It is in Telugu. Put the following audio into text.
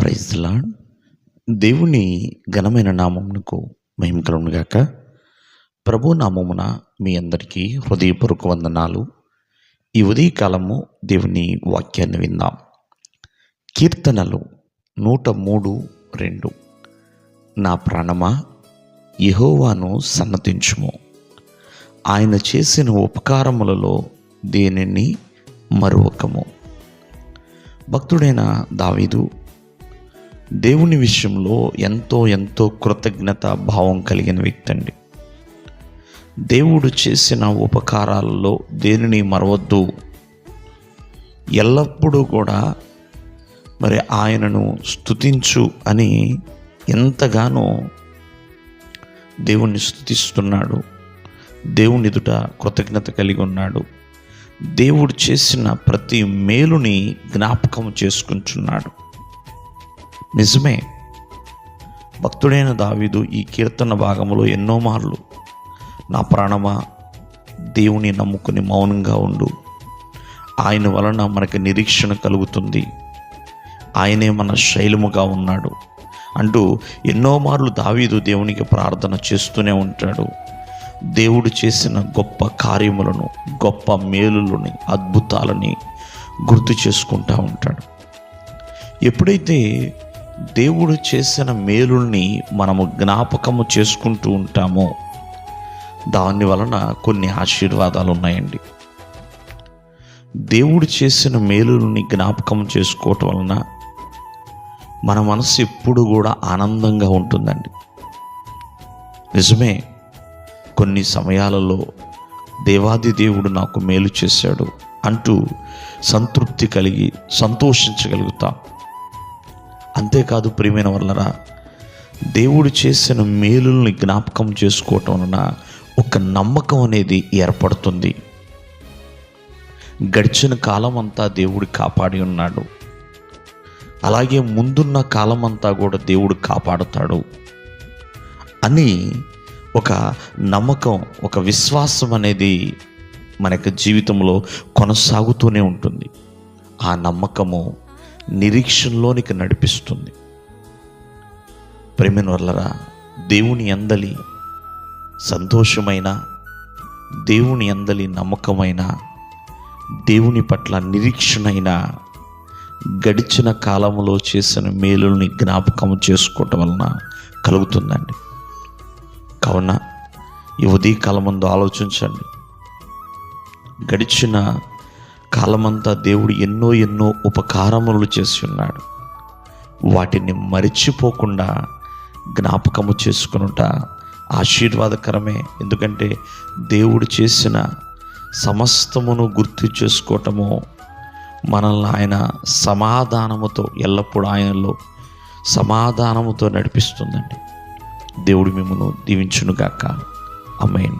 ప్రైజ్ లాడ్ దేవుని ఘనమైన నామమునకు మహిమ కలుగునుగాక ప్రభు నామమున మీ అందరికీ హృదయపూర్వక వందనాలు. ఈ ఉదయకాలము దేవుని వాక్యాన్ని విందాం కీర్తనలు నూట మూడు రెండు. నా ప్రాణమా యహోవాను సన్నతించుము. ఆయన చేసిన ఉపకారములలో దేనిని మరొకము భక్తుడైన దావీదు దేవుని విషయంలో ఎంతో ఎంతో కృతజ్ఞత భావం కలిగిన వ్యక్తి అండి. దేవుడు చేసిన ఉపకారాలలో దేనిని మరవద్దు. ఎల్లప్పుడూ కూడా మరి ఆయనను స్థుతించు అని ఎంతగానో దేవుణ్ణి స్థుతిస్తున్నాడు దేవుని ఎదుట కృతజ్ఞత కలిగి ఉన్నాడు. దేవుడు చేసిన ప్రతి మేలుని జ్ఞాపకం చేసుకుంటున్నాడు. నిజమే. భక్తుడైన దావీదు ఈ కీర్తన భాగంలో ఎన్నో మార్లు నా ప్రాణమా దేవుని నమ్ముకుని మౌనంగా ఉండు. ఆయన వలన మనకి నిరీక్షణ కలుగుతుంది. ఆయనే మన శైలముగా ఉన్నాడు. అంటూ ఎన్నో మార్లు దావీదు దేవునికి ప్రార్థన చేస్తూనే ఉంటాడు. దేవుడు చేసిన గొప్ప కార్యములను గొప్ప మేలులని అద్భుతాలని గుర్తు చేసుకుంటూ ఉంటాడు. ఎప్పుడైతే దేవుడు చేసిన మేలుల్ని మనము జ్ఞాపకము చేసుకుంటూ ఉంటామో. దాని వలన కొన్ని ఆశీర్వాదాలు ఉన్నాయండి. దేవుడు చేసిన మేలుల్ని జ్ఞాపకం చేసుకోవటం వలన మన మనసు ఎప్పుడు కూడా ఆనందంగా ఉంటుందండి. నిజమే కొన్ని సమయాలలో దేవాది దేవుడు నాకు మేలు చేశాడు అంటూ సంతృప్తి కలిగి సంతోషించగలుగుతాం. అంతేకాదు ప్రియమైన వల్లరా దేవుడు చేసిన మేలుల్ని జ్ఞాపకం చేసుకోవటం వలన ఒక నమ్మకం అనేది ఏర్పడుతుంది. గడిచిన కాలం అంతా దేవుడు కాపాడి ఉన్నాడు. అలాగే ముందున్న కాలం అంతా కూడా దేవుడు కాపాడుతాడు అని ఒక నమ్మకం ఒక విశ్వాసం అనేది మన యొక్క జీవితంలో కొనసాగుతూనే ఉంటుంది. ఆ నమ్మకము నిరీక్షణలోనికి నడిపిస్తుంది. ప్రేమిన వల్లరా దేవుని అందలి సంతోషమైన దేవుని అందలి నమ్మకమైన దేవుని పట్ల నిరీక్షణైన గడిచిన కాలంలో చేసిన మేలుల్ని జ్ఞాపకం చేసుకోవటం వలన కలుగుతుందండి. కావున ఈ ఉదయకాలం ముందు ఆలోచించండి. గడిచిన కాలమంతా దేవుడు ఎన్నో ఎన్నో ఉపకారములు చేసి ఉన్నాడు వాటిని మరిచిపోకుండా జ్ఞాపకము చేసుకునుట ఆశీర్వాదకరమే. ఎందుకంటే దేవుడు చేసిన సమస్తమును గుర్తు చేసుకోవటము మనల్ని ఆయన సమాధానముతో ఎల్లప్పుడూ ఆయనలో సమాధానముతో నడిపిస్తుందండి. దేవుడు మిమ్మల్ని దీవించునుగాక. అమ్మాయిని